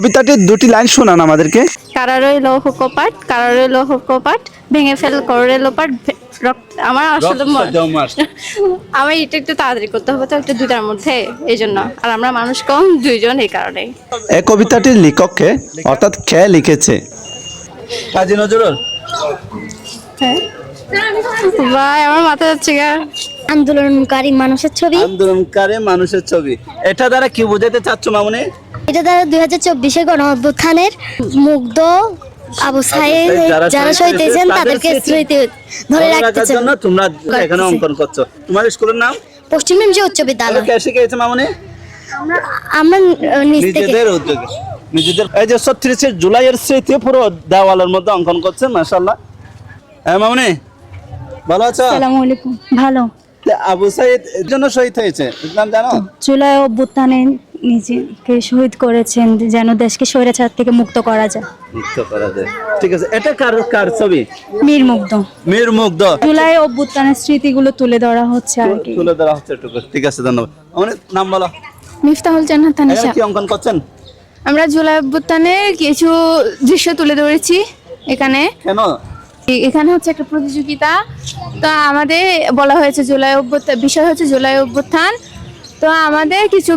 কবিতাটির দুটি লাইন শোনান আমাদেরকে। কারারই লৌহ কপাট কারারই লৌহ কপাট ভেঙে ফেল করে লোপাট আমার আসলে আমার এটা একটু তাড়াতাড়ি করতে হবে তো একটু দুটার মধ্যে এই জন্য। আর আমরা মানুষ কম দুইজন এই কারণে এই কবিতাটির লেখককে অর্থাৎ কে লিখেছে? কাজী নজরুল। ভাই আমার মাথা যাচ্ছে গা। আন্দোলনকারী মানুষের ছবি। আন্দোলনকারী মানুষের ছবি। এটা দ্বারা কি বোঝাতে চাচ্ছ মামুনি? এটা দ্বারা দুই হাজার চব্বিশে গণ অভ্যুত্থানের মুগ্ধ আবু সাহেব যারা শহীদ হয়েছেন তাদেরকে স্মৃতি ধরে রাখতে জন্য তোমরা এখানে অঙ্কন করছ। তোমার স্কুলের নাম? পশ্চিম মেমজি উচ্চ বিদ্যালয়। মামুনি? আমরা নিজ থেকে। নিজেদের উদ্যোগে। নিজেদের এই যে ছত্রিশে জুলাইয়ের স্মৃতি পুরো দেওয়ালের মধ্যে অঙ্কন করছে মাশাল্লাহ হ্যাঁ মামুনি? ভালো আছো? আসসালামু আলাইকুম। ভালো। আবু সাইদ এর জন্য শহীদ হয়েছে। নাম জানো? জুলাই অভ্যুত্থানে নিজেকে শহীদ করেছেন যেন দেশকে স্বৈরাচার থেকে মুক্ত করা যায়। মুক্ত করা যায়। ঠিক আছে এটা কার কার ছবি? মীর মুগ্ধ। মীর মুগ্ধ জুলাই অভ্যুত্থানের স্মৃতিগুলো তুলে ধরা হচ্ছে আর কি। তুলে ধরা হচ্ছে একটু ঠিক আছে ধন্যবাদ। আমার নাম বলো। মিফতাহুল জান্নাত এখানে কি অঙ্কন করছেন? আমরা জুলাই অভ্যুত্থানের কিছু দৃশ্য তুলে ধরেছি এখানে। কেন? এখানে হচ্ছে একটা প্রতিযোগিতা। তো আমাদের বলা হয়েছে জুলাই অভ্যুত্থান বিষয় হচ্ছে জুলাই অভ্যুত্থান। তো আমাদের কিছু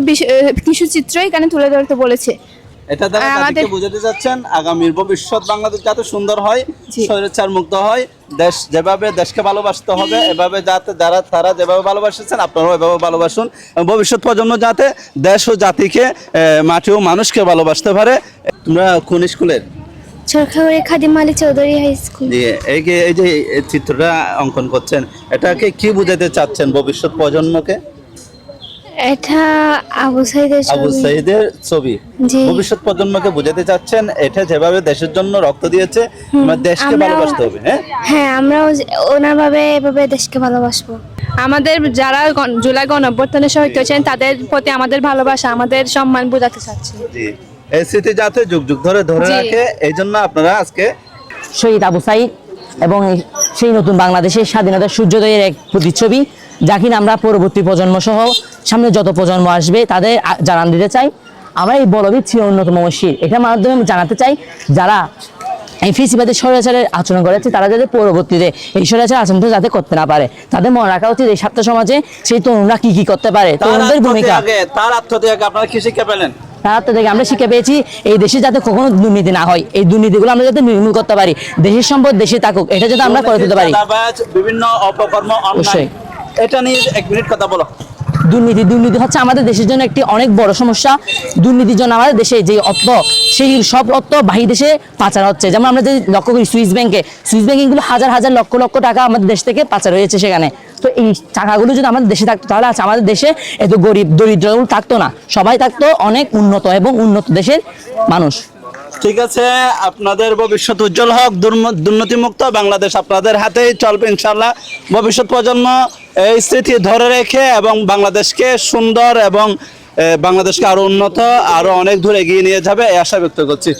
কিছু চিত্র এখানে তুলে ধরতে বলেছে। এটা দ্বারা তাদেরকে বোঝাতে যাচ্ছেন আগামীর ভবিষ্যৎ বাংলাদেশ যাতে সুন্দর হয়। স্বৈরাচার মুক্ত হয় দেশ যেভাবে দেশকে ভালোবাসতে হবে এভাবে যাতে যারা তারা যেভাবে ভালোবাসেছেন আপনারাও এভাবে ভালোবাসুন ভবিষ্যৎ প্রজন্ম যাতে দেশ ও জাতিকে মাটি ও মানুষকে ভালোবাসতে পারে। তোমরা কোন স্কুলের? Khadim Ali Chowdhury high school. জি এই যে এই যে চিত্রটা অঙ্কন করছেন এটাকে কি বোঝাতে চাচ্ছেন ভবিষ্যৎ প্রজন্মকে? এটা আবু সাইদের আবু ছবি সাইদের ছবি। ভবিষ্যৎ প্রজন্মকে বোঝাতে চাচ্ছেন এটা যেভাবে দেশের জন্য রক্ত দিয়েছে আমরা দেশকে ভালোবাসতে হবে হ্যাঁ? হ্যাঁ আমরাও ওনার ভাবে এভাবে দেশকে ভালোবাসবো। আমাদের যারা জুলাই গণ অভ্যুত্থানে শহীদ হয়েছেন তাদের প্রতি আমাদের ভালোবাসা আমাদের সম্মান বোঝাতে চাচ্ছি। এই স্মৃতি যাতে যুগ যুগ ধরে ধরে। রাখে এই জন্য আপনারা আজকে শহীদ আবু সাইদ এবং সেই নতুন বাংলাদেশের স্বাধীনতার সূর্যোদয়ের এক প্রতিচ্ছবি যা কিনা আমরা পরবর্তী প্রজন্ম সহ সামনে যত প্রজন্ম আসবে তাদের জানান দিতে চাই। আমরা এই বলবিদ ছিল অন্যতম শির। এটার মাধ্যমে আমি জানাতে চাই যারা এই ফিসিবাদের স্বৈরাচারের আচরণ করেছে তারা যাতে পরবর্তীতে এই স্বৈরাচার আচরণটা যাতে করতে না পারে। তাদের মনে রাখা উচিত এই ছাত্র সমাজে সেই তরুণরা কি কি করতে পারে তার তরুণদের ভূমিকা। তার আত্মত্যাগে আপনারা কি শিক্ষা পেলেন? তার থেকে আমরা শিক্ষা পেয়েছি এই দেশে যাতে কখনো দুর্নীতি না হয়। এই দুর্নীতিগুলো আমরা যাতে নির্মূল করতে পারি। দেশের সম্পদ দেশে থাকুক এটা যাতে আমরা করে দিতে পারি। বিভিন্ন অপকর্ম অবশ্যই। এটা নিয়ে এক মিনিট কথা বলো। দুর্নীতি দুর্নীতি হচ্ছে আমাদের দেশের জন্য একটি অনেক বড় সমস্যা। দুর্নীতির জন্য আমাদের দেশে যে অর্থ, সেই সব অর্থ বাহির দেশে পাচার হচ্ছে। যেমন আমরা যদি লক্ষ্য করি সুইস ব্যাংকে সুইস ব্যাংকে কিন্তু হাজার হাজার লক্ষ লক্ষ টাকা আমাদের দেশ থেকে পাচার হয়েছে সেখানে। তো এই টাকাগুলো যদি আমাদের দেশে থাকতো, তাহলে আছে আমাদের দেশে এত গরিব, দরিদ্র থাকতো না। সবাই থাকতো অনেক উন্নত এবং উন্নত দেশের মানুষ। ঠিক আছে, আপনাদের ভবিষ্যৎ উজ্জ্বল হোক দুর্নীতিমুক্ত, বাংলাদেশ আপনাদের হাতেই চলবে ইনশাল্লাহ ভবিষ্যৎ প্রজন্ম এই স্থিতি ধরে রেখে এবং বাংলাদেশকে সুন্দর এবং বাংলাদেশকে আরও উন্নত, আরও অনেক দূর এগিয়ে নিয়ে যাবে, এই আশা ব্যক্ত করছি।